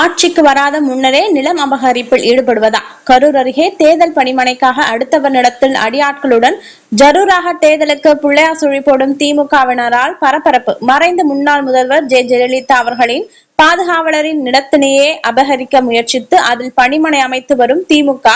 ஆட்சிக்கு வராத முன்னரே நிலம் அபகரிப்பில் ஈடுபடுவதா? கரூர் அருகே தேர்தல் பணிமனைக்காக அடுத்தவனிடத்தில் அடியாட்களுடன் ஜரூராக தேர்தலுக்கு பிள்ளையார் சுழி போடும் திமுகவினரால் பரபரப்பு. மறைந்த முன்னாள் முதல்வர் ஜெ. ஜெயலலிதா அவர்களின் பாதுகாவலரின் நிலத்தினையே அபகரிக்க முயற்சித்து அதில் பணிமனை அமைத்து வரும் திமுக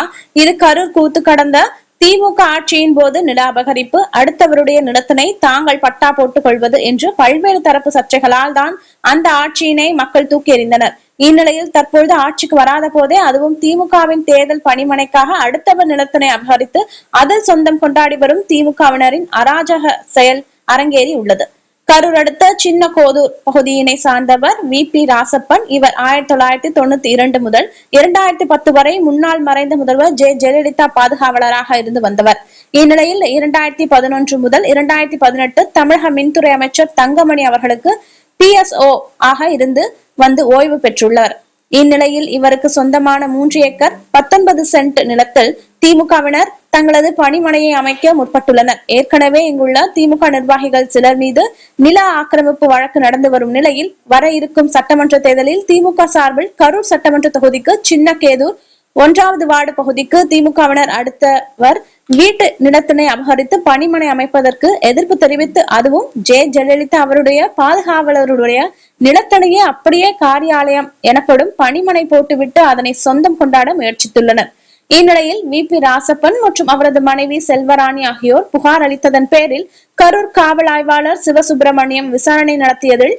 இது கரூர் கூத்து கடந்த திமுக ஆட்சியின் போது நில அபகரிப்பு. அடுத்தவருடைய நிலத்தினை தாங்கள் பட்டா போட்டுக் கொள்வது என்று பல்வேறு தரப்பு சர்ச்சைகளால் தான் அந்த ஆட்சியினை மக்கள் தூக்கி எறிந்தனர். இந்நிலையில் தற்பொழுது ஆட்சிக்கு வராத போதே அதுவும் திமுகவின் தேர்தல் பணிமனைக்காக அடுத்தவர் நிலத்தினை அபகரித்து அதில் சொந்தம் கொண்டாடி வரும் திமுகவினரின் அராஜக செயல் அரங்கேறி உள்ளது. கரூர் அடுத்த சின்ன கோதூர் பகுதியினை சார்ந்தவர் வி. பி. ராசப்பன். இவர் ஆயிரத்தி தொள்ளாயிரத்தி தொண்ணூத்தி இரண்டு முதல் இரண்டாயிரத்தி பத்து வரை முன்னாள் மறைந்த முதல்வர் ஜெ. ஜெயலலிதா பாதுகாவலராக இருந்து வந்தவர். இந்நிலையில் இரண்டாயிரத்தி பதினொன்று முதல் இரண்டாயிரத்தி பதினெட்டு தமிழக மின்துறை அமைச்சர் தங்கமணி அவர்களுக்கு பிஎஸ்ஓ ஆக இருந்து வந்து ஓய்வு பெற்றுள்ளார். இந்நிலையில் இவருக்கு சொந்தமான மூன்று ஏக்கர் பத்தொன்பது சென்ட் நிலத்தில் திமுகவினர் தங்களது பணிமனையை அமைக்க முற்பட்டுள்ளனர். ஏற்கனவே இங்குள்ள திமுக நிர்வாகிகள் சிலர் மீது நில ஆக்கிரமிப்பு வழக்கு நடந்து வரும் நிலையில் வர இருக்கும் சட்டமன்ற தேர்தலில் திமுக சார்பில் கரூர் சட்டமன்ற தொகுதிக்கு சின்ன கேதூர் ஒன்றாவது வார்டு பகுதிக்கு திமுகவினர் அடுத்தவர் வீட்டு நிலத்தினை அபகரித்து பணிமனை அமைப்பதற்கு எதிர்ப்பு தெரிவித்து அதுவும் ஜெ. ஜெயலலிதா அவருடைய பாதுகாவலருடைய நிலத்தனையே அப்படியே காரியாலயம் எனப்படும் பணிமனை போட்டுவிட்டு அதனை சொந்தம் கொண்டாட முயற்சித்துள்ளனர். இந்நிலையில் வி. பி. ராசப்பன் மற்றும் அவரது மனைவி செல்வராணி ஆகியோர் புகார் அளித்ததன் பேரில் கரூர் காவல் ஆய்வாளர் சிவசுப்பிரமணியம் விசாரணை நடத்தியதில்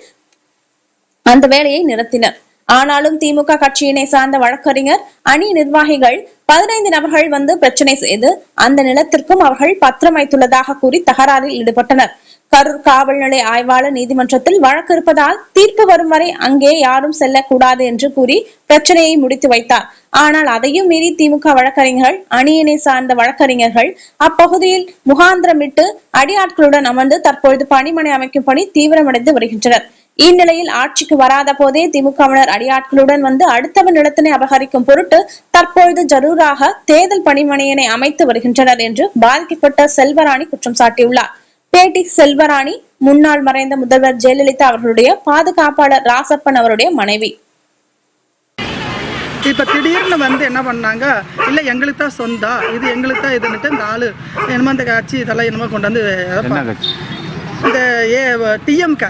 அந்த வேலையை நிறுத்தினர். ஆனாலும் திமுக கட்சியினை சார்ந்த வழக்கறிஞர் அணி நிர்வாகிகள் பதினைந்து நபர்கள் வந்து பிரச்சனை செய்து அந்த நிலத்திற்கும் அவர்கள் பத்திரம் வைத்துள்ளதாக கூறி தகராறில் ஈடுபட்டனர். கரூர் காவல் நிலைய ஆய்வாளர் நீதிமன்றத்தில் வழக்கு இருப்பதால் தீர்ப்பு வரும் வரை அங்கே யாரும் செல்லக்கூடாது என்று கூறி பிரச்சனையை முடித்து வைத்தார். ஆனால் அதையும் மீறி திமுக வழக்கறிஞர்கள் அணியினை சார்ந்த வழக்கறிஞர்கள் அப்பகுதியில் முகாந்திரமிட்டு அடியாட்களுடன் அமர்ந்து தற்பொழுது பணிமனை அமைக்கும் பணி தீவிரமடைந்து வருகின்றனர். இந்நிலையில் ஆட்சிக்கு வராத போதே திமுகவினர் அடியாட்களுடன் வந்து அடுத்தவன் நிலத்தினை அபகரிக்கும் பொருட்டு தற்பொழுது ஜரூராக தேர்தல் பணிமனையினை அமைத்து வருகின்றனர் என்று பாதிக்கப்பட்ட செல்வராணி குற்றம் சாட்டியுள்ளார். பேட்டி செல்வராணி முன்னாள் மறைந்த முதல்வர் ஜெயலலிதா அவர்களுடைய பாதுகாப்பாளர் ராசப்பன் அவருடைய மனைவி. இப்போ திடீர்னு வந்து என்ன பண்ணாங்க? இல்லை எங்களுக்கு தான் சொந்தம் இது எங்களுக்கு தான் இதுன்னுட்டு இந்த ஆள் என்னமோ இந்த கட்சி இதெல்லாம் என்னமோ கொண்டு வந்து இந்த ஏ டிஎம்க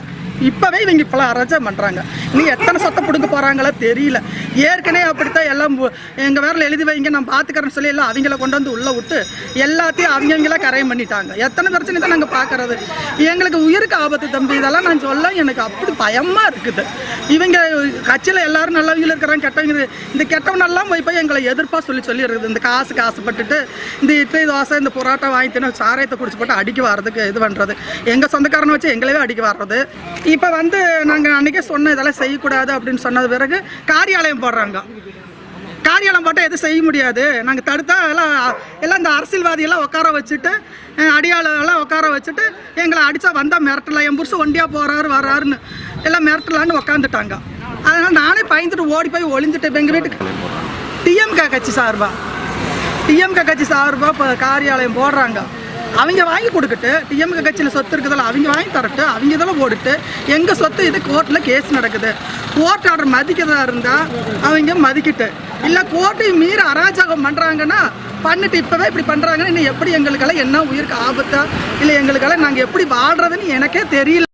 இப்போவே இவங்க பல அராஜகம் பண்ணுறாங்க நீ எத்தனை சொத்தை பிடுங்க போகிறாங்களோ தெரியல. ஏற்கனவே அப்படித்தான் எல்லாம் எங்கள் வேரில் எழுதி வைங்க நான் பார்த்துக்கிறேன்னு சொல்லி எல்லாம் அவங்கள கொண்டு வந்து உள்ளே விட்டு எல்லாத்தையும் அவங்களாம் கரையம் பண்ணிட்டாங்க. எத்தனை பிரச்சனை தான் நாங்கள் பார்க்கறது எங்களுக்கு உயிருக்கு ஆபத்து தம்பி இதெல்லாம் நான் சொல்ல எனக்கு அப்படி பயமாக இருக்குது. இவங்க கட்சியில் எல்லாரும் நல்லவங்க இருக்கிறாங்க கெட்டவங்க இந்த கெட்டவனெல்லாம் போய் போய் எங்களை எதிர்ப்பாக சொல்லி சொல்லிடுறது. இந்த காசுக்கு ஆசைப்பட்டுட்டு இந்த இட்லி தோசை இந்த புரோட்டா வாங்கி தின சாராயத்தை குடிச்சு போட்டு அடிக்க வர்றதுக்கு இது பண்ணுறது எங்கள் சொந்தக்காரனை வச்சு எங்களவே அடிக்க வர்றது இப்போ வந்து நாங்கள் அன்றைக்கே சொன்ன இதெல்லாம் செய்யக்கூடாது அப்படின்னு சொன்னது பிறகு காரியாலயம் போடுறாங்க. காரியாலயம் போட்டால் எதுவும் செய்ய முடியாது. நாங்கள் தடுத்தா எல்லாம் எல்லாம் இந்த அரசியல்வாதியெல்லாம் உட்கார வச்சுட்டு அடியாளெல்லாம் உட்கார வச்சுட்டு எங்களை அடித்தா வந்தால் மிரட்டலாம். என் புருஷன் ஒண்டியாக போகிறாரு வர்றாருன்னு எல்லாம் மிரட்டலான்னு உக்காந்துட்டாங்க. அதனால் நானே பயந்துட்டு ஓடி போய் ஒளிஞ்சிட்டு இப்போ எங்கள் வீட்டுக்கு டிஎம்கே கட்சி சார்பா. டிஎம்கே கட்சி சார்பாக இப்போ காரியாலயம் போடுறாங்க. அவங்க வாங்கி கொடுக்கட்டு டிஎம்கே கட்சியில் சொத்து இருக்குதல்ல அவங்க வாங்கி தரட்டு அவங்க இதெல்லாம் ஓடிட்டு எங்கள் சொத்து இது கோர்ட்டில் கேஸ் நடக்குது. கோர்ட் ஆர்டர் மதிக்கிறதா இருந்தால் அவங்க மதிக்கிட்டு. இல்லை கோர்ட்டை மீறி அராஜகம் பண்ணுறாங்கன்னா பண்ணிட்டு இப்போவே இப்படி பண்ணுறாங்கன்னா இன்னும் எப்படி எங்களுக்கெல்லாம் என்ன உயிருக்கு ஆபத்தா? இல்லை எங்களுக்கெல்லாம் நாங்கள் எப்படி வாழ்கிறதுன்னு எனக்கே தெரியல.